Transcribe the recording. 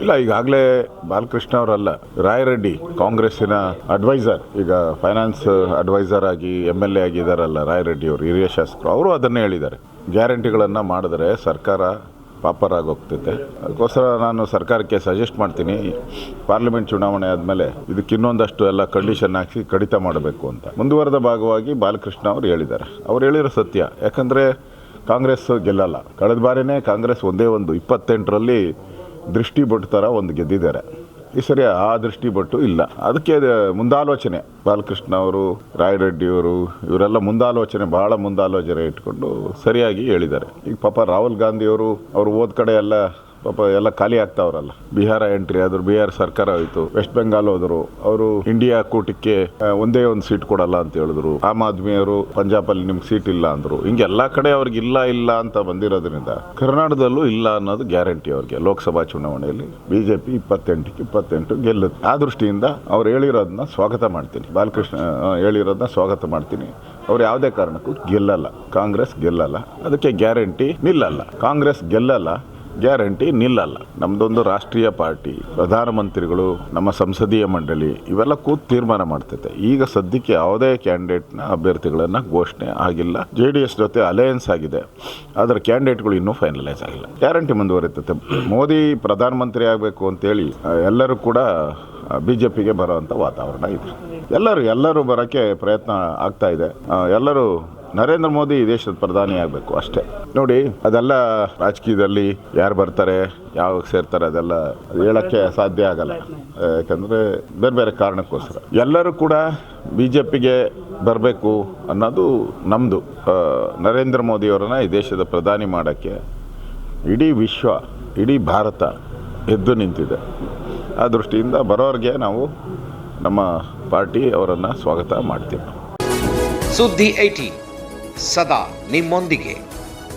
ಇಲ್ಲ ಈಗಾಗಲೇ ಬಾಲಕೃಷ್ಣ ಅವರಲ್ಲ, ರಾಯರೆಡ್ಡಿ, ಕಾಂಗ್ರೆಸ್ಸಿನ ಅಡ್ವೈಸರ್ ಈಗ ಫೈನಾನ್ಸ್ ಅಡ್ವೈಸರ್ ಆಗಿ ಎಂ ಎಲ್ ಎ ಆಗಿದ್ದಾರಲ್ಲ ರಾಯರೆಡ್ಡಿ ಅವರು, ಹಿರಿಯ ಶಾಸಕರು, ಅವರು ಅದನ್ನೇ ಹೇಳಿದ್ದಾರೆ. ಗ್ಯಾರಂಟಿಗಳನ್ನು ಮಾಡಿದ್ರೆ ಸರ್ಕಾರ ಪಾಪರಾಗಿ ಹೋಗ್ತೈತೆ ಅದಕ್ಕೋಸ್ಕರ ನಾನು ಸರ್ಕಾರಕ್ಕೆ ಸಜೆಸ್ಟ್ ಮಾಡ್ತೀನಿ ಪಾರ್ಲಿಮೆಂಟ್ ಚುನಾವಣೆ ಆದಮೇಲೆ ಇದಕ್ಕೆ ಇನ್ನೊಂದಷ್ಟು ಎಲ್ಲ ಕಂಡೀಷನ್ ಹಾಕಿ ಕಡಿತ ಮಾಡಬೇಕು ಅಂತ. ಮುಂದುವರೆದ ಭಾಗವಾಗಿ ಬಾಲಕೃಷ್ಣ ಅವರು ಹೇಳಿದ್ದಾರೆ. ಅವ್ರು ಹೇಳಿರೋ ಸತ್ಯ, ಯಾಕಂದರೆ ಕಾಂಗ್ರೆಸ್ ಗೆಲ್ಲಲ್ಲ. ಕಳೆದ ಬಾರಿನೇ ಕಾಂಗ್ರೆಸ್ ಒಂದೇ ಒಂದು ಇಪ್ಪತ್ತೆಂಟರಲ್ಲಿ ದೃಷ್ಟಿ ಥರ ಒಂದು ಗೆದ್ದಿದ್ದಾರೆ. ಈ ಸರಿ ಆ ದೃಷ್ಟಿ ಬಟ್ಟು ಇಲ್ಲ. ಅದಕ್ಕೆ ಅದು ಮುಂದಾಲೋಚನೆ. ಬಾಲಕೃಷ್ಣ ಅವರು ರಾಯರೆಡ್ಡಿಯವರು ಇವರೆಲ್ಲ ಮುಂದಾಲೋಚನೆ ಭಾಳ ಮುಂದಾಲೋಚನೆ ಇಟ್ಕೊಂಡು ಸರಿಯಾಗಿ ಹೇಳಿದ್ದಾರೆ. ಈಗ ಪಾಪ ರಾಹುಲ್ ಗಾಂಧಿಯವರು ಅವರು ಹೋದ ಕಡೆ ಎಲ್ಲ ಪಾಪ ಎಲ್ಲ ಖಾಲಿ ಆಗ್ತಾವ್ರಲ್ಲ. ಬಿಹಾರ ಎಂಟ್ರಿ ಆದ್ರು ಬಿಹಾರ ಸರ್ಕಾರ ಹೋಯ್ತು. ವೆಸ್ಟ್ ಬೆಂಗಾಲ್ ಹೋದರು. ಅವರು ಇಂಡಿಯಾ ಕೂಟಕ್ಕೆ ಒಂದೇ ಒಂದು ಸೀಟ್ ಕೊಡಲ್ಲ ಅಂತ ಹೇಳಿದ್ರು. ಆಮ್ ಆದ್ಮಿಯವರು ಪಂಜಾಬಲ್ಲಿ ನಿಮ್ಗೆ ಸೀಟ್ ಇಲ್ಲ ಅಂದ್ರು. ಹಿಂಗೆ ಎಲ್ಲಾ ಕಡೆ ಅವ್ರಿಗೆ ಇಲ್ಲ ಇಲ್ಲ ಅಂತ ಬಂದಿರೋದ್ರಿಂದ ಕರ್ನಾಟಕದಲ್ಲೂ ಇಲ್ಲ ಅನ್ನೋದು ಗ್ಯಾರಂಟಿ ಅವ್ರಿಗೆ. ಲೋಕಸಭಾ ಚುನಾವಣೆಯಲ್ಲಿ ಬಿಜೆಪಿ ಇಪ್ಪತ್ತೆಂಟಕ್ಕೆ ಇಪ್ಪತ್ತೆಂಟು ಗೆಲ್ಲುತ್ತೆ. ಆ ದೃಷ್ಟಿಯಿಂದ ಅವ್ರು ಹೇಳಿರೋದನ್ನ ಸ್ವಾಗತ ಮಾಡ್ತೀನಿ. ಬಾಲಕೃಷ್ಣ ಹೇಳಿರೋದನ್ನ ಸ್ವಾಗತ ಮಾಡ್ತೀನಿ. ಅವ್ರು ಯಾವುದೇ ಕಾರಣಕ್ಕೂ ಗೆಲ್ಲಲ್ಲ. ಕಾಂಗ್ರೆಸ್ ಗೆಲ್ಲಲ್ಲ. ಅದಕ್ಕೆ ಗ್ಯಾರಂಟಿ ನಿಲ್ಲಲ್ಲ. ಕಾಂಗ್ರೆಸ್ ಗೆಲ್ಲಲ್ಲ. ಗ್ಯಾರಂಟಿ ನಿಲ್ಲಲ್ಲ. ನಮ್ಮದೊಂದು ರಾಷ್ಟ್ರೀಯ ಪಾರ್ಟಿ, ಪ್ರಧಾನಮಂತ್ರಿಗಳು, ನಮ್ಮ ಸಂಸದೀಯ ಮಂಡಳಿ, ಇವೆಲ್ಲ ಕೂತ್ ತೀರ್ಮಾನ ಮಾಡ್ತೈತೆ. ಈಗ ಸದ್ಯಕ್ಕೆ ಯಾವುದೇ ಕ್ಯಾಂಡಿಡೇಟ್ನ ಅಭ್ಯರ್ಥಿಗಳನ್ನು ಘೋಷಣೆ ಆಗಿಲ್ಲ. ಜೆ ಡಿ ಎಸ್ ಜೊತೆ ಅಲಯನ್ಸ್ ಆಗಿದೆ. ಆದರೆ ಕ್ಯಾಂಡಿಡೇಟ್ಗಳು ಇನ್ನೂ ಫೈನಲೈಸ್ ಆಗಿಲ್ಲ. ಗ್ಯಾರಂಟಿ ಮುಂದುವರಿತೈತೆ. ಮೋದಿ ಪ್ರಧಾನಮಂತ್ರಿ ಆಗಬೇಕು ಅಂತೇಳಿ ಎಲ್ಲರೂ ಕೂಡ ಬಿ ಜೆ ಪಿಗೆ ಬರೋವಂಥ ವಾತಾವರಣ ಇದೆ. ಎಲ್ಲರೂ ಎಲ್ಲರೂ ಬರೋಕ್ಕೆ ಪ್ರಯತ್ನ ಆಗ್ತಾ ಇದೆ. ಎಲ್ಲರೂ ನರೇಂದ್ರ ಮೋದಿ ದೇಶದ ಪ್ರಧಾನಿ ಆಗಬೇಕು ಅಷ್ಟೇ. ನೋಡಿ, ಅದೆಲ್ಲ ರಾಜಕೀಯದಲ್ಲಿ ಯಾರು ಬರ್ತಾರೆ, ಯಾವಾಗ ಸೇರ್ತಾರೆ ಅದೆಲ್ಲ ಹೇಳಕ್ಕೆ ಸಾಧ್ಯ ಆಗಲ್ಲ. ಯಾಕಂದರೆ ಬೇರೆ ಬೇರೆ ಕಾರಣಕ್ಕೋಸ್ಕರ. ಎಲ್ಲರೂ ಕೂಡ ಬಿ ಜೆ ಪಿಗೆ ಬರಬೇಕು ಅನ್ನೋದು ನಮ್ಮದು ನರೇಂದ್ರ ಮೋದಿಯವರನ್ನ ಈ ದೇಶದ ಪ್ರಧಾನಿ ಮಾಡೋಕ್ಕೆ ಇಡೀ ವಿಶ್ವ, ಇಡೀ ಭಾರತ ಎದ್ದು ನಿಂತಿದೆ. ಆ ದೃಷ್ಟಿಯಿಂದ ಬರೋರಿಗೆ ನಾವು ನಮ್ಮ ಪಾರ್ಟಿ ಅವರನ್ನು ಸ್ವಾಗತ ಮಾಡ್ತೀವಿ. ಸುದ್ದಿ ಐಟಿ ಸದಾ ನಿಮ್ಮೊಂದಿಗೆ.